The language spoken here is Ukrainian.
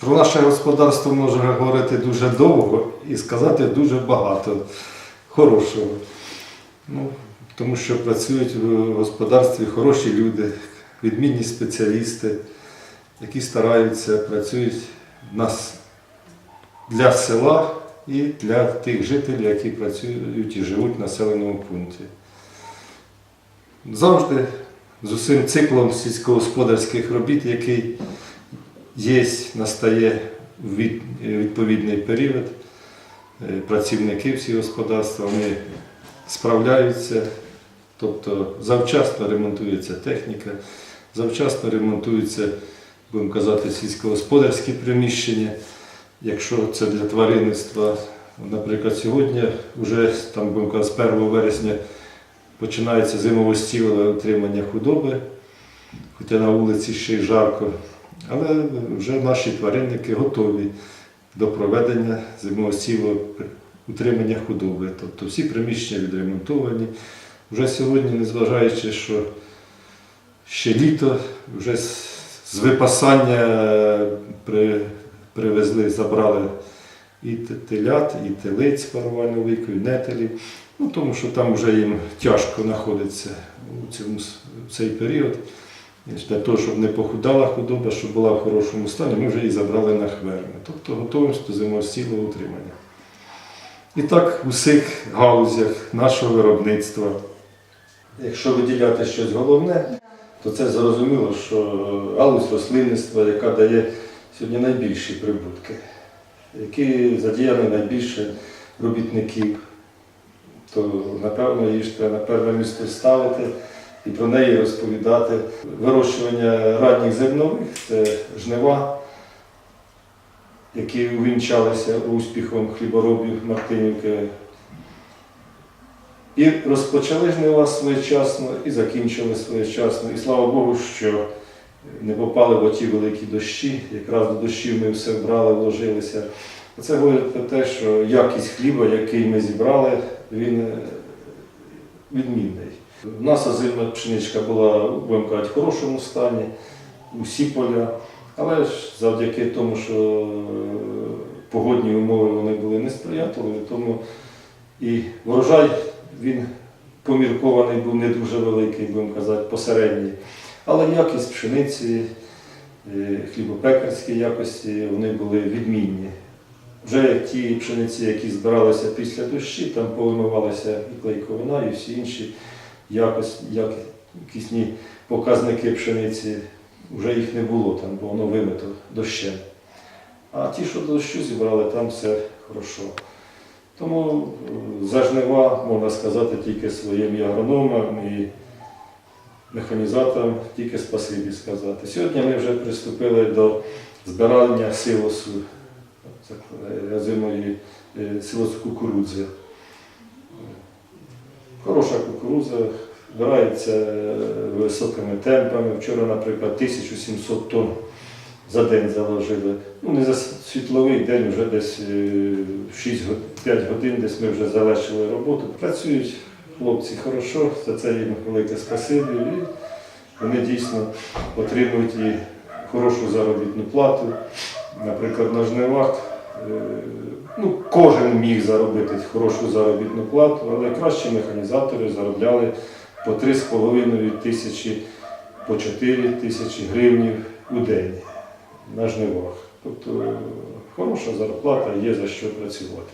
Про наше господарство можна говорити дуже довго і сказати дуже багато хорошого. Ну, тому що працюють в господарстві хороші люди, відмінні спеціалісти, які стараються, працюють нас для села і для тих жителів, які працюють і живуть в населеному пункті. Завжди з усім циклом сільськогосподарських робіт, який є, настає відповідний період. Е, Працівники всі господарства вони справляються, тобто завчасно ремонтується техніка, завчасно ремонтуються, будемо казати, сільськогосподарські приміщення. Якщо це для тваринництва, наприклад, сьогодні вже там будемо казати, з 1 вересня починається зимовостіле утримання худоби, хоча на вулиці ще й жарко. Але вже наші тваринники готові до проведення зимовостілого утримання худоби. Тобто всі приміщення відремонтовані. Вже сьогодні, незважаючи, що ще літо, вже з, випасання при, привезли, забрали і телят, і телиць парувального віку, і нетелів. Ну, тому що там вже їм тяжко знаходиться у цьому, в цей період. Для того, щоб не похудала худоба, щоб була в хорошому стані, ми вже її забрали на хверми. Тобто готуємося до зимовстілого утримання. І так у всіх галузях нашого виробництва. Якщо виділяти щось головне, то це зрозуміло, що галузь рослинництва, яка дає сьогодні найбільші прибутки, які задіяно найбільше робітників, то напевно її ж треба на перше місце ставити і про неї розповідати. Вирощування ранніх зернових це жнива, які увінчалися успіхом хліборобів Мартинівки. І розпочали жнива своєчасно, і закінчили своєчасно. І слава Богу, що не попали в оті великі дощі. Якраз до дощів ми все вбрали, вложилися. Це говорить про те, що якість хліба, який ми зібрали, він е, відмінний. У нас озимна пшеничка була, будемо казати, в хорошому стані, усі поля. Але ж завдяки тому, що е, погодні умови вони були несприятливі, тому і врожай він поміркований був не дуже великий, будемо казати, посередній. Але якість пшениці, е, хлібопекарські якості вони були відмінні. Вже ті пшениці, які збиралися після дощі, там повимивалася і клейковина, і всі інші якісні показники пшениці, вже їх не було там, бо воно вимито дощем. А ті, що дощу зібрали, там все хорошо. Тому е, за жнива, можна сказати, тільки своїм і агрономам і механізаторам тільки спасибі сказати. Сьогодні ми вже приступили до збирання силосу е, зимої е, силосу кукурудзи. Хороша кукурудза, збирається е, високими темпами. Вчора, наприклад, 1700 тонн за день заложили. Ну, не за світловий день, вже десь е, 6 5 годин, десь ми вже завершили роботу. Працюють хлопці хорошо, за це їм велике спасибі. І вони дійсно отримують і хорошу заробітну плату. Наприклад, на жнивах е, ну, кожен міг заробити хорошу заробітну плату, але кращі механізатори заробляли по 3,5 тисячі, по 4 тисячі гривнів у день на жнивах. Тобто хороша зарплата, є за що працювати.